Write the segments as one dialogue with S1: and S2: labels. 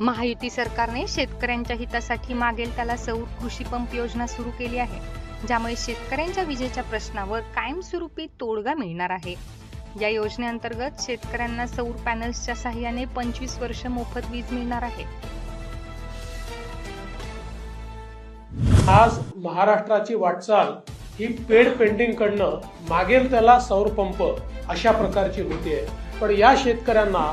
S1: महायुती सरकारने शेतकऱ्यांच्या हितासाठी मागेल त्याला सौर कृषी पंप योजना सुरू केली आहे ज्यामुळे शेतकऱ्यांच्या विजेच्या प्रश्नावर कायमस्वरूपी तोडगा मिळणार आहे. या योजनेअंतर्गत शेतकऱ्यांना सौर पॅनल्सच्या सहाय्याने पंचवीस वर्ष मोफत वीज मिळणार आहे.
S2: आज महाराष्ट्राची वाटचाल ही पेड पेंटिंग कडनं मागेल त्याला सौर पंप अशा प्रकारची होती पण या शेतकऱ्यांना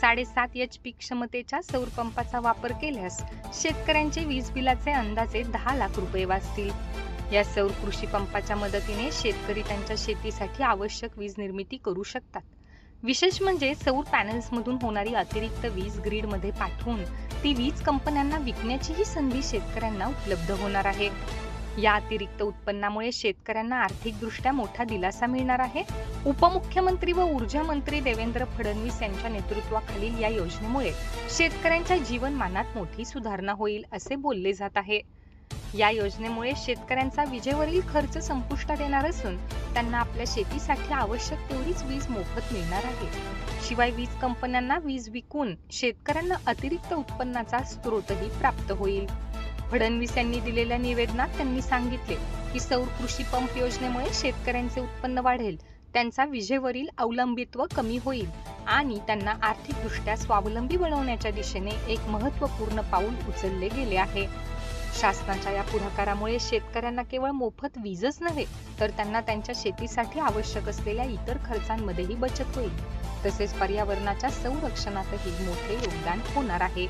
S1: साडेसात एच पी क्षमतेच्या सौर पंपाचा वापर केल्यास शेतकऱ्यांचे वीज बिलाचे अंदाजे दहा लाख रुपये वाचतील. या सौर कृषी पंपाच्या मदतीने शेतकरी त्यांच्या शेतीसाठी आवश्यक वीज निर्मिती करू शकतात. विशेष म्हणजे सौर पॅनल्समधून होणारी अतिरिक्त वीज ग्रीडमध्ये पाठवून ती वीज कंपन्यांना विकण्याचीही संधी शेतकऱ्यांना उपलब्ध होणार आहे. या अतिरिक्त उत्पन्नामुळे शेतकऱ्यांना आर्थिकदृष्ट्या मोठा दिलासा मिळणार आहे. उपमुख्यमंत्री व ऊर्जा मंत्री देवेंद्र फडणवीस यांच्या नेतृत्वाखालील या योजनेमुळे शेतकऱ्यांच्या जीवनमानात मोठी सुधारणा होईल असे बोलले जात आहे. या योजनेमुळे शेतकऱ्यांचा विजेवरील खर्च संपुष्टात येणार असून त्यांना आपल्या शेतीसाठी आवश्यक तेवढीच वीज मोफत मिळणार आहे. शिवाय वीज कंपन्यांना वीज विकून शेतकऱ्यांना अतिरिक्त उत्पन्नाचा स्रोतही प्राप्त होईल. फडणवीस यांनी दिलेल्या निवेदनात त्यांनी सांगितले की सौर कृषी पंप योजनेमुळे शेतकऱ्यांचे उत्पन्न वाढेल त्यांचा विजेवरील अवलंबित्व कमी होईल आणि त्यांना आर्थिकदृष्ट्या स्वावलंबी बनवण्याच्या दिशेने एक महत्त्वपूर्ण पाऊल उचलले गेले आहे. शासनाच्या या पुढाकारामुळे शेतकऱ्यांना केवळ मोफत वीजच नव्हे तर त्यांना त्यांच्या शेतीसाठी आवश्यक असलेल्या इतर खर्चांमध्येही बचत होईल. तसेच पर्यावरणाच्या संरक्षणातही मोठे योगदान होणार आहे.